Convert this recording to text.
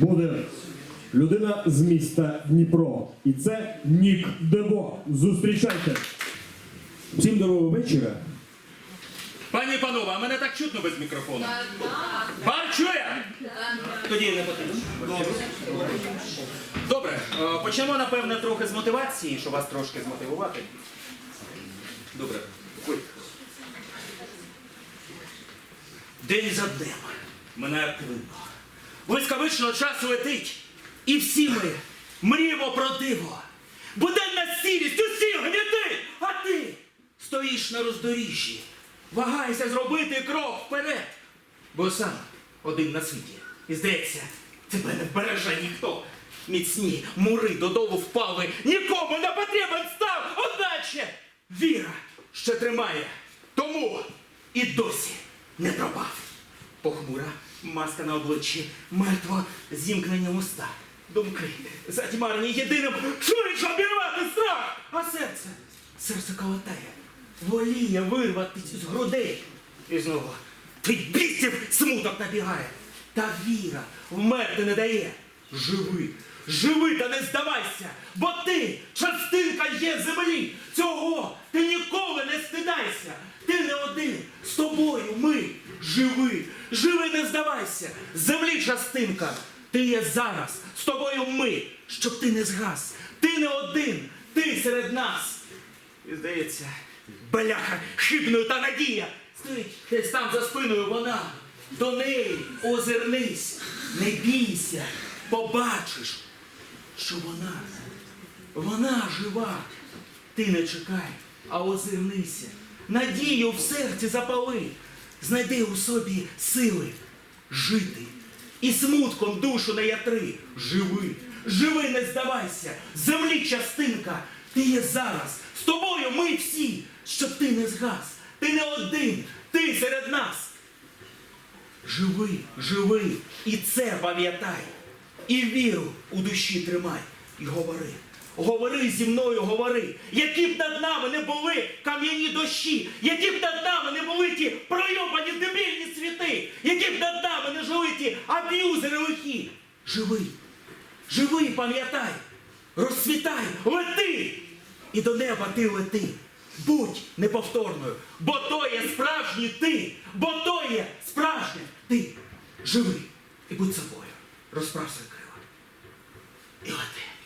буде людина з міста Дніпро. І це Нік Дево. Зустрічайте. Всім доброго вечора. Пані і панове, а мене так чутно без мікрофону. Бар чує? Тоді не потрібно. Добре, е, почнемо, напевне, трохи з мотивації, щоб вас трошки змотивувати. Добре. Ой. День за днем. Мене активно. Блискавично час летить. І всі ми мріємо про диво. Буденна сірість, усі гніти, а ти стоїш на роздоріжжі. Вагайся зробити крок вперед. Бо сам один на світі. І здається, тебе не вбереже ніхто. Міцні мури додолу впали, нікому не потрібен став, одначе віра ще тримає. Тому і досі не пропав. Похмура маска на обличчі, мертво зімкнені уста. Думки затьмарені єдиним, чуєш обірвати страх, а серце, серце колотає, воліє вирватися з грудей. І знову під бісів смуток набігає. Та віра вмерти не дає. Живи, живи та не здавайся, бо ти частинка є землі. Цього ти ніколи не стидайся. Ти не один, з тобою ми. Живи, живи, не здавайся. Землі частинка. Ти є зараз, з тобою ми, щоб ти не згас. Ти не один, ти серед нас. І здається, бляха, хибною та надія. Стоїть десь там за спиною вона. До неї озирнись, не бійся, побачиш, що вона, вона жива. Ти не чекай, а озирнися. Надію в серці запали. Знайди у собі сили жити. І смутком душу не ятри. Живи, живи, не здавайся. Землі частинка, ти є зараз. З тобою ми всі, щоб ти не згас. Ти не один, ти серед нас. Живи, живи, і це пам'ятай. І віру у душі тримай. І говори. Говори зі мною, говори, які б над нами не були кам'яні дощі, які б над нами не були ті пройобані дебільні світи, які над нами не жили ті аб'юзери лихі. Живи, живи, пам'ятай, розцвітай, лети, і до неба ти лети. Будь неповторною, бо то є справжній ти, бо то є справжнє ти. Живи і будь собою. Розправ свої крила. І лети.